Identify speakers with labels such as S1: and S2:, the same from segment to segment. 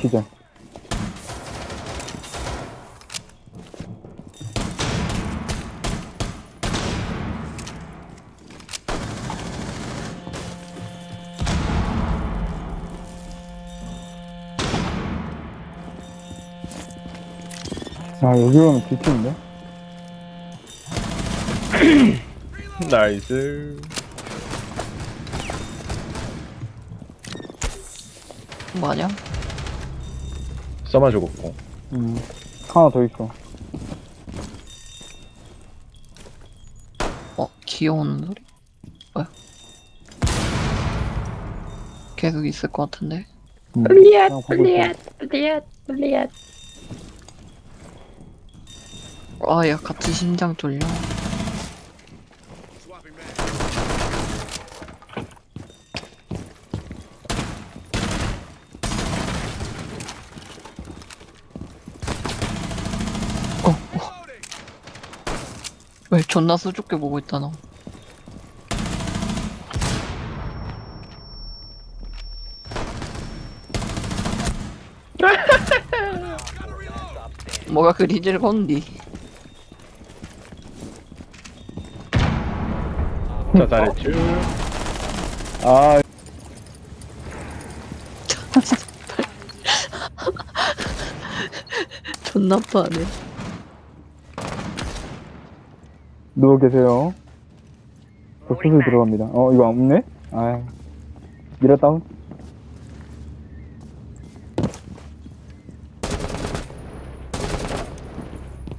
S1: 기절. 아, 여기 오면 뒤치는데?
S2: 나이스.
S3: 뭐냐?
S2: 써마 죽었고.
S1: 음, 하나 더 있어.
S3: 어, 귀여운 소리? 뭐야? 계속 있을 것 같은데.
S1: 음,
S4: 블리앗,
S1: 그냥 보고 있어.
S4: 블리앗, 블리앗, 블리앗.
S3: 아, 야, 같이 심장 뚫려. 왜 존나 수줍게 보고 있다 너. 뭐가 그리 즐거운디?
S2: 자, 잘했죠.
S1: 아,
S3: 존나 빠네.
S1: 누워 계세요. 저 수술 들어갑니다. 어, 이거 없네? 아, 미라 다운?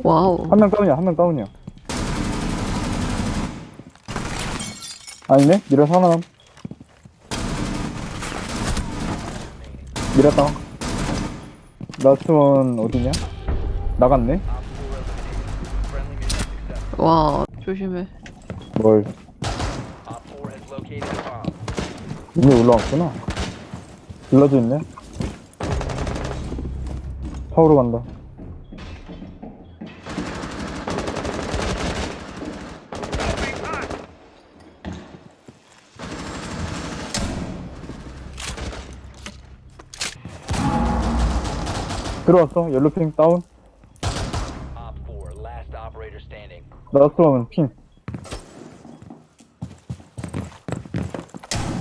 S3: 와우.
S1: 한 명 다운이야, 한 명 다운이야. 아니네? 미라 하나. 미라 다운. 라스트 원 어디냐? 나갔네?
S3: 와, 조심해.
S1: 뭘. 이미 올라왔구나. 빌라도 있네. 파우로 간다. 들어왔어. 옐로핑 다운. 원은 핑.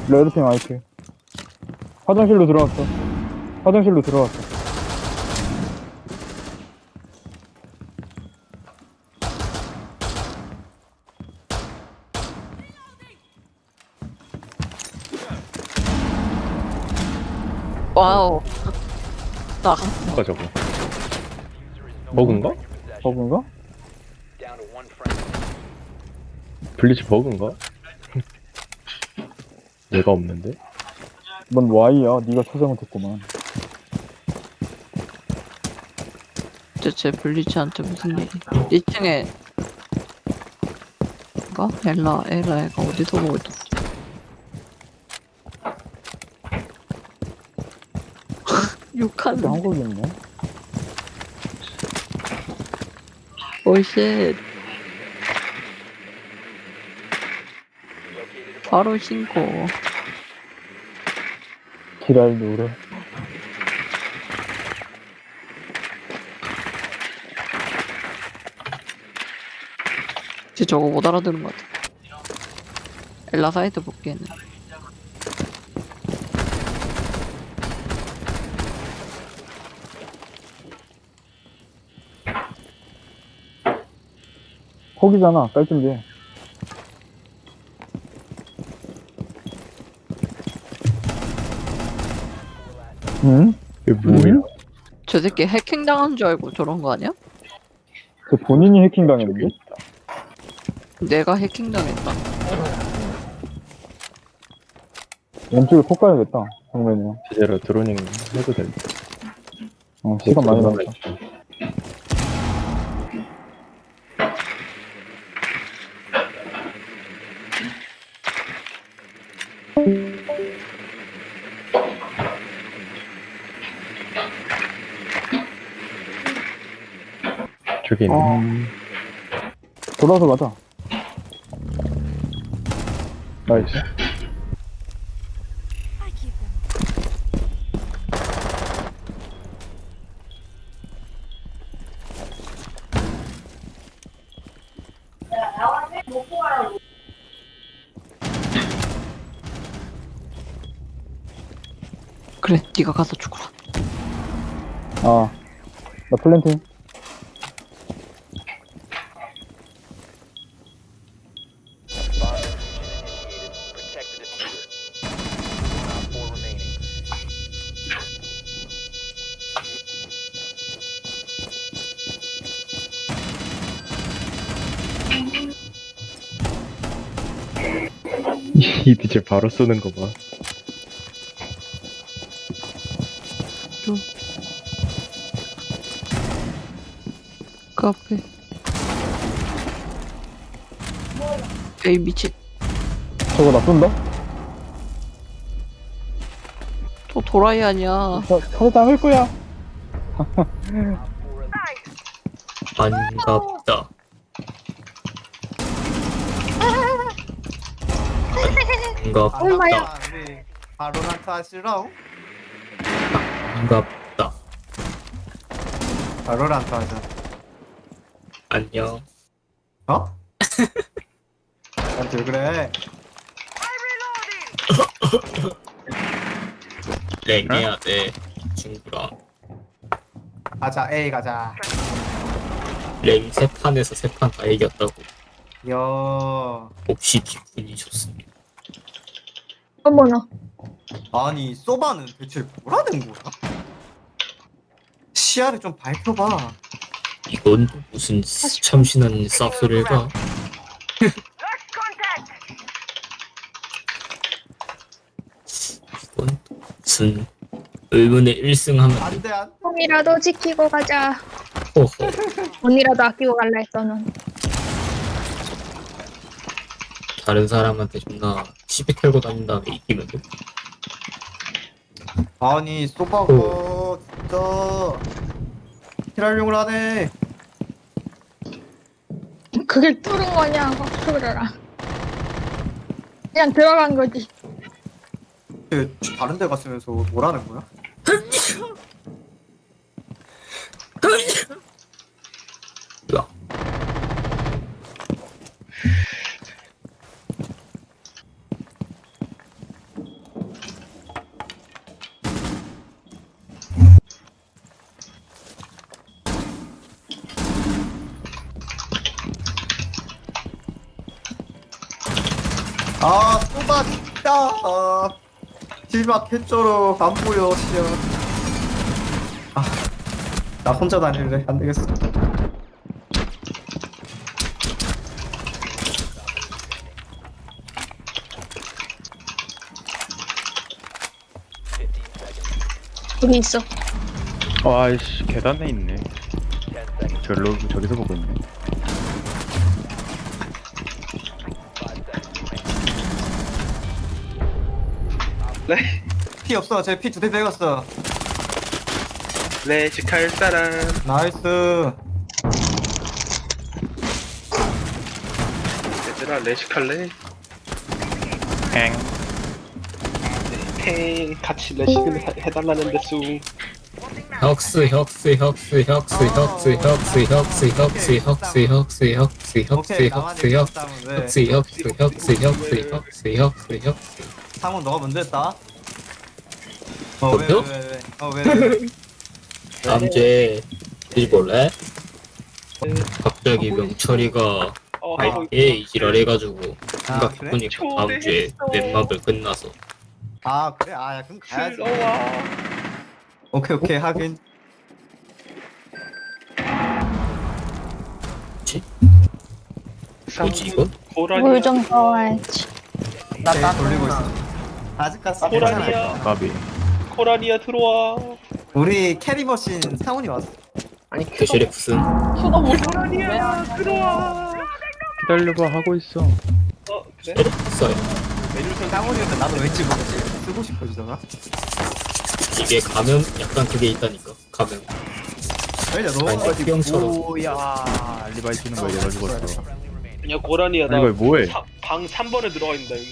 S1: 레드핑 아이트. 화장실로 들어왔어. 화장실로 들어왔어.
S3: 와우. 나
S2: 뭐가 저거? 버그인가?
S1: 버그인가?
S2: 블리치 버그인가? 얘가 없는데?
S1: 넌 Y야. 네가 찾아못했구만.
S3: 대체 블리츠한테 무슨 일이? 2층에 가? 엘라 엘라가 어디서 보고 있었지? 욕하는
S1: 진짜 한국이 있네.
S3: 오쉣 바로 신고
S1: 지랄 노래.
S3: 쟤 저거 못 알아들은 것 같아 엘라 사이드 볼게는
S1: 거기잖아. 깔 준비. 응?
S2: 이게 뭐야?
S1: 음?
S3: 저 새끼 해킹 당한 줄 알고 저런 거 아니야?
S1: 그 본인이 해킹 당했는데?
S3: 내가 해킹 당했다
S1: 왼쪽에 폭 가야겠다. 정면이야.
S2: 제대로 드로닝 해도 될
S1: 어, 시간 많이 남았다.
S2: 저기 있네.
S1: 아. 돌아서 가자.
S2: 나이스.
S3: 그래, 네가 가서 죽어라.
S1: 아, 나 플랜팅.
S2: 이 디젤 바로 쏘는 거 봐.
S3: 그 앞에 에이 미친
S1: 저거 나 쏜다?
S3: 또 도라이 아니야
S1: 저, 저 당할 거야.
S5: Op 4 eliminated.
S4: 반갑다. 반갑다.
S6: 엄마야. 우리 바로란트 하시라고?
S4: 반갑다.
S6: 바로란트 하자.
S4: 안녕.
S6: 어? 나한테 왜 그래?
S4: 랭해야 돼. 친구라.
S6: 가자 A 가자.
S4: 랭 세 판에서 세판다 이겼다고.
S6: 여
S4: 몹시 기분이 좋습니다.
S7: 어머나.
S6: 아니 소바는 대체 뭐라는 거야? 시야를 좀 밝혀봐.
S4: 이건 또 무슨 참신한 쌉소리가? 이건 또 무슨 의문의 1승 하면
S6: 안돼 안.
S7: 폰이라도 지키고 가자.
S4: 호호.
S7: 돈이라도 아끼고 갈라 했어는.
S4: 다른 사람한테 존나 시비 털고 다닌 다음에 이기면 돼.
S6: 아니 소바가 진짜 킬할용을 하네.
S7: 그게 뚫은 거냐? 그러라. 그냥 들어간 거지.
S6: 쟤 다른 데 갔으면서 뭐라는 거야? 아 소바 진짜. 아, 길막 개쩔어 안 보여 시야. 아나 혼자 다닐래 안 되겠어.
S7: 여기 있어.
S2: 아이씨 계단에 있네. 별로 저기서 보고 있네.
S6: 피 없어 제 피 두 대 빼갔어.
S8: 레지칼 사람
S6: 나이스.
S8: 얘들아 레시칼래
S2: 행.
S8: 탱 같이 해- 해달라는데 쑥
S4: 혁스 혁스 혁스 혁스 혁스 혁스 혁스 혁스 혁스 혁스 혁스 혁스
S6: 오케이 나만 다면 왜?
S4: 혁스 혁스 혁스 혁스 혁스 혁스 혁스
S6: 상훈 너가 먼저 했다. 어 왜? 왜 왜 왜? 어 왜 왜? 왜?
S4: 다음 주에 뒤집을래? 갑자기 명철이가
S8: 어
S6: 아이,
S8: 하고
S4: 얘 이지랄 해가지고
S6: 아 그래?
S4: 생각해보니까 다음 주에 넷마블 끝나서
S6: 아 그래 아 야 그럼 가야지.
S8: 들어와
S6: 오케이 오케이 하긴.
S4: 뭐지 이건?
S8: 고라니아
S7: 물좀 떠와야지.
S6: 나 돌리고 있어. 아직까지
S8: 호랑이야.
S6: 괜찮아.
S2: 까비.
S8: 코라니아 들어와
S6: 우리 캐리 머신 상훈이 왔어.
S4: 교실에 무슨
S8: 코라니아 들어와
S2: 기다려봐 하고 있어.
S8: 어 그래?
S4: 없어요
S8: 메뉴선
S6: 상훈이한테 나도 왠지 모르지 쓰고 싶어지잖아.
S4: 이게 가면 약간 그게 있다니까 가면
S6: 아니야 너
S4: 아니 수영처럼
S2: 오야 알리바이 치는 내가 죽었어.
S8: 야 고라니아
S2: 아니 이거 뭐해?
S8: 나방 3번에 들어가 있다 여기